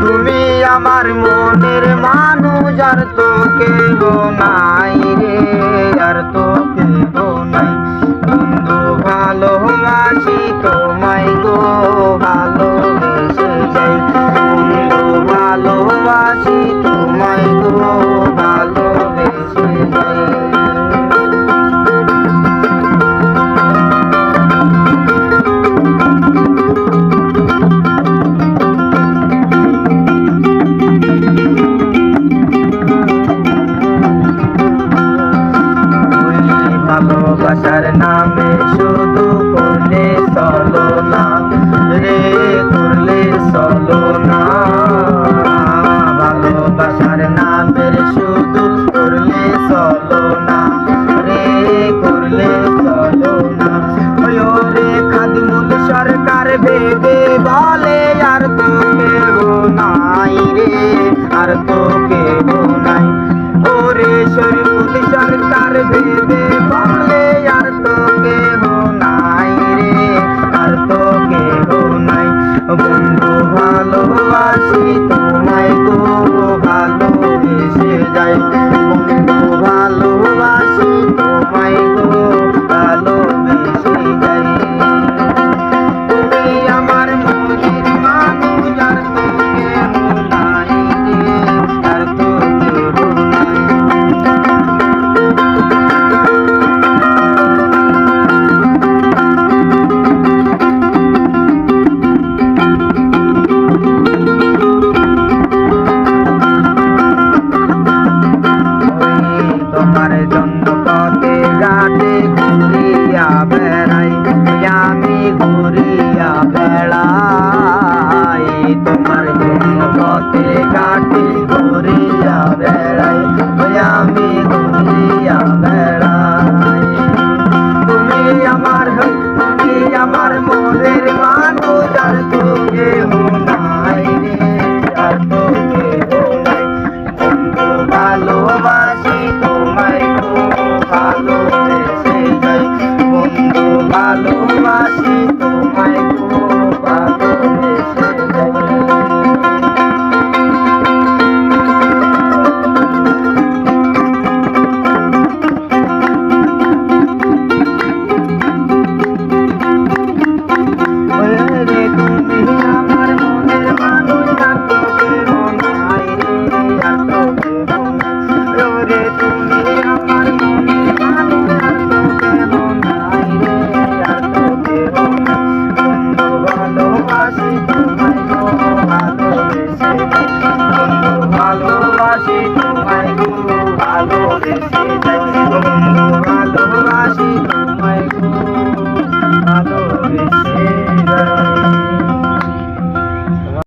তুমি আমার মনের মানুষ আর তো কেউ নাই রে। বন্ধু sabe Thank you.